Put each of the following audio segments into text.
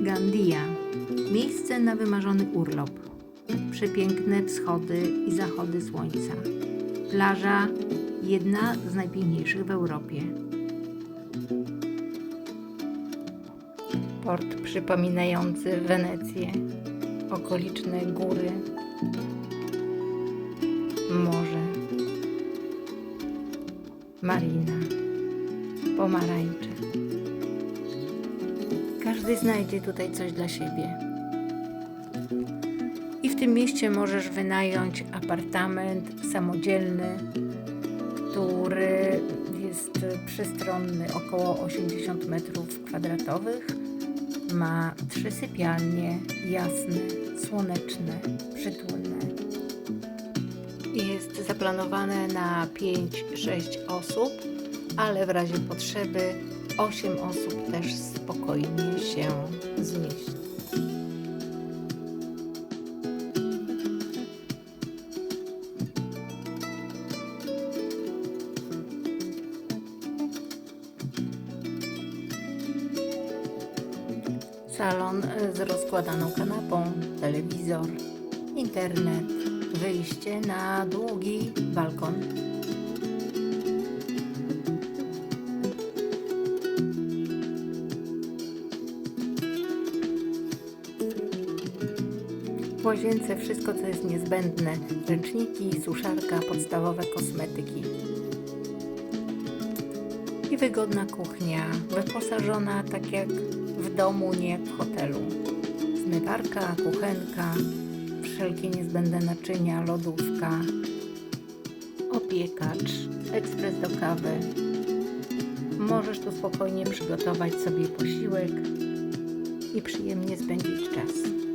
Gandia. Miejsce na wymarzony urlop. Przepiękne wschody i zachody słońca. Plaża jedna z najpiękniejszych w Europie. Port przypominający Wenecję, okoliczne góry, morze, marina, pomarańcze. Każdy znajdzie tutaj coś dla siebie. I w tym mieście możesz wynająć apartament samodzielny, który jest przestronny, około 80 metrów kwadratowych. Ma trzy sypialnie, jasne, słoneczne, przytulne. Jest zaplanowane na 5-6 osób, ale w razie potrzeby 8 osób też spokojnie się zmieści. Salon z rozkładaną kanapą, telewizor, internet, wyjście na długi balkon. W łazience wszystko, co jest niezbędne: ręczniki, suszarka, podstawowe kosmetyki. I wygodna kuchnia, wyposażona tak jak w domu, nie jak w hotelu. Zmywarka, kuchenka, wszelkie niezbędne naczynia, lodówka, opiekacz, ekspres do kawy. Możesz tu spokojnie przygotować sobie posiłek i przyjemnie spędzić czas.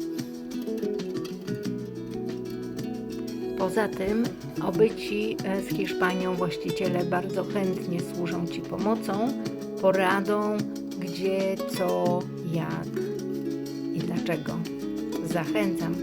Poza tym obyci e, z Hiszpanią właściciele bardzo chętnie służą Ci pomocą, poradą, gdzie, co, jak i dlaczego. Zachęcam